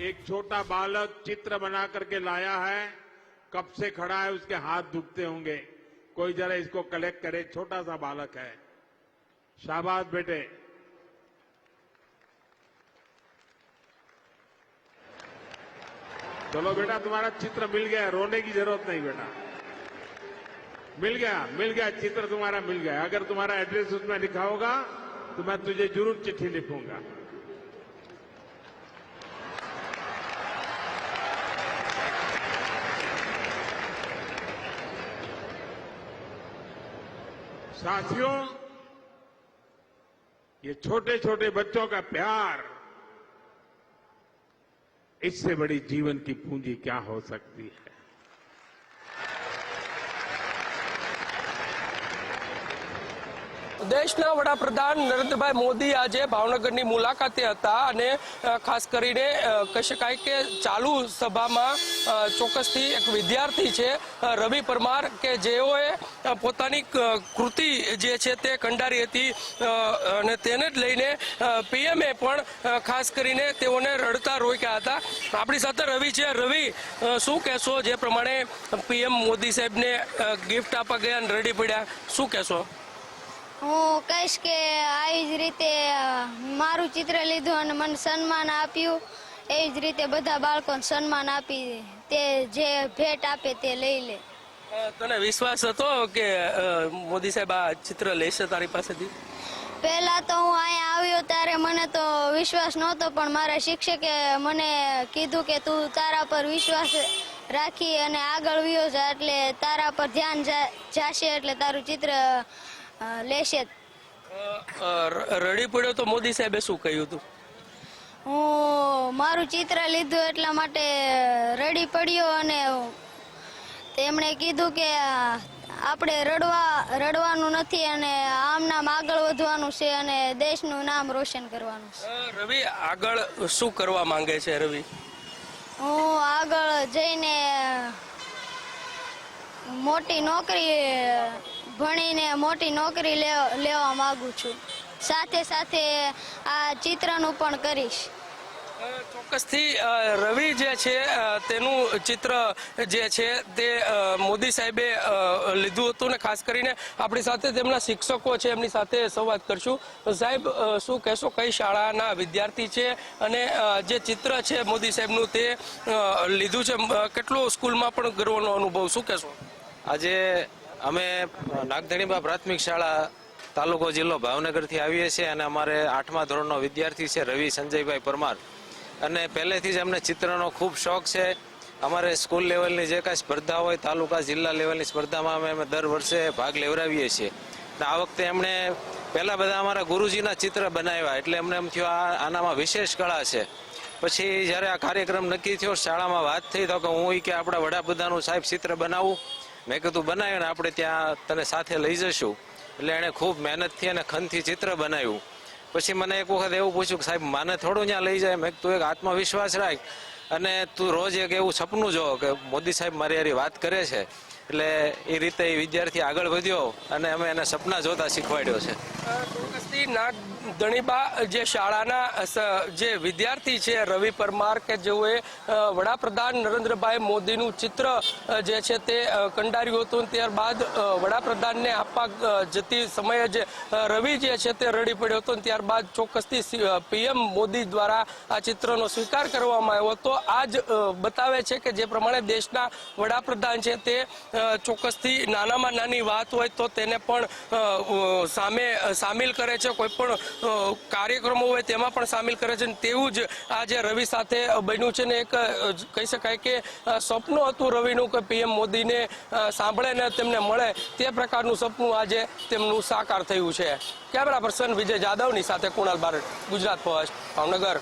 एक छोटा बालक चित्र बना करके लाया है। कब से खड़ा है, उसके हाथ दुखते होंगे। कोई जरा इसको कलेक्ट करे, छोटा सा बालक है। शाबाश बेटे। चलो बेटा, तुम्हारा चित्र मिल गया, रोने की ज़रूरत नहीं बेटा। मिल गया मिल गया, चित्र तुम्हारा मिल गया। अगर तुम्हारा एड्रेस उसमें लिखा होगा तो मैं तुझे ज़रूर चिट्ठी लिखूँगा। साथियों, ये छोटे छोटे बच्चों का प्यार, इससे बड़ी जीवन की पूंजी क्या हो सकती है? દેશના વડાપ્રધાન નરેન્દ્રભાઈ મોદી આજે ભાવનગરની મુલાકાતે હતા અને ખાસ કરીને કહી શકાય કે ચાલુ સભામાં ચોક્કસથી એક વિદ્યાર્થી છે રવિ પરમાર કે જેઓએ પોતાની કૃતિ જે છે તે કંડારી હતી અને તેને જ લઈને પીએમએ પણ ખાસ કરીને તેઓને રડતા રોક્યા હતા. આપણી સાથે રવિ છે. રવિ શું કહેશો? જે પ્રમાણે પીએમ મોદી સાહેબને ગિફ્ટ આપવા ગયા અને રડી પડ્યા. શું કહેશો? હું કહીશ કે આવી જ રીતે મારું ચિત્ર લીધું અને મને સન્માન આપ્યું. એવી જ રીતે બધા બાળકોને સન્માન આપી તે જે ભેટ આપે તે લઈ લે. તને વિશ્વાસ હતો કે મોદી સાહેબ આ ચિત્ર લેશે તારી પાસેથી? પહેલા તો હું અહીંયા આવ્યો ત્યારે મને તો વિશ્વાસ નહોતો પણ મારા શિક્ષકે મને કીધું કે તું તારા પર વિશ્વાસ રાખી અને આગળ વ્યો જા એટલે તારા પર ધ્યાન જાશે એટલે તારું ચિત્ર લેશે રડી પડ્યો તો મોદી સાહેબે શું કહ્યું હતું? હું મારું ચિત્ર લીધું એટલા માટે રડી પડ્યો અને તેમણે કીધું કે આપણે રડવા રડવાનું નથી અને આમ નામ આગળ વધવાનું છે અને દેશનું નામ રોશન કરવાનું છે. રવિ આગળ શું કરવા માંગે છે રવિ? હું આગળ જઈને મોટી નોકરી ભણીને મોટી નોકરી લે- લેવા માંગુ છું. સાથે સાથે આ ચિત્રનું પણ કરીશ. ચોક્કસથી રવિ જે છે તેનું ચિત્ર જે છે તે મોદી સાહેબે લીધું હતું ને ખાસ કરીને આપણી સાથે તેમના શિક્ષકો છે એમની સાથે સંવાદ કરશું. સાહેબ શું કહેશો કઈ શાળાના વિદ્યાર્થી છે અને જે ચિત્ર છે મોદી સાહેબનું તે લીધું છે? કેટલું કેટલો સ્કૂલમાં પણ ગર્વનો અનુભવ શું કહેશો? આજે અમે નાગધણીબા પ્રાથમિક શાળા તાલુકો જિલ્લો ભાવનગરથી આવીએ છીએ અને અમારે આઠમા ધોરણનો વિદ્યાર્થી છે રવિ સંજયભાઈ પરમાર. અને પહેલેથી જ અમને ચિત્રનો ખૂબ શોખ છે. અમારે સ્કૂલ લેવલની જે કાંઈ સ્પર્ધા હોય, તાલુકા, જિલ્લા લેવલની સ્પર્ધામાં અમે દર વર્ષે ભાગ લેવડાવીએ છીએ. અને આ વખતે એમણે પહેલાં બધા અમારા ગુરુજીના ચિત્ર બનાવ્યા. એટલે અમને એમ થયું, આ આનામાં વિશેષ કળા છે. પછી જ્યારે આ કાર્યક્રમ નક્કી થયો, શાળામાં વાત થઈ તો કે હું એ કે આપણા વડાપ્રધાનનું સાહેબ ચિત્ર બનાવું. મેં કીધું બનાવ્યું આપણે ત્યાં તને સાથે લઈ જશું એટલે એણે ખૂબ મહેનતથી અને ખનથી ચિત્ર બનાવ્યું. પછી મને એક વખત એવું પૂછ્યું કે, સાહેબ, માને થોડું ત્યાં લઈ જાય? મેં તું એક આત્મવિશ્વાસ રાખ. અને તું રોજ એક એવું સપનું જો કે મોદી સાહેબ મારી હારી વાત કરે છે. એટલે એ રીતે એ વિદ્યાર્થી આગળ વધ્યો અને અમે એને સપના જોતા શીખવાડ્યો છે. ચોક્કસથી નાગ ધણીબા જે શાળાના જે વિદ્યાર્થી છે, રવિ પરમાર કે જેઓએ વડાપ્રધાન નરેન્દ્રભાઈ મોદીનું ચિત્ર જે છે તે કંડાર્યું હતું ત્યારબાદ વડાપ્રધાનને આપવા જતી સમયે જે રવિ જે છે તે રડી પડ્યો હતો ત્યારબાદ ચોક્કસથી પીએમ મોદી દ્વારા આ ચિત્રનો સ્વીકાર કરવામાં આવ્યો તો આ જ બતાવે છે કે જે પ્રમાણે દેશના વડાપ્રધાન છે તે ચોક્કસથી નાનામાં નાની વાત હોય તો તેને પણ સામે સામેલ કરે છે. કોઈ પણ કાર્યક્રમો હોય તેમાં પણ સામેલ કરે છે. તેવું જ આજે રવિ સાથે બન્યું છે ને એક કહી શકાય કે સપનું હતું રવિનું કે પીએમ મોદીને સાંભળે ને તેમને મળે તે પ્રકારનું સપનું આજે તેમનું સાકાર થયું છે. કેમેરા પર્સન વિજય જાદવની સાથે કુણાલ બારડ, ગુજરાત ફર્સ્ટ ભાવનગર.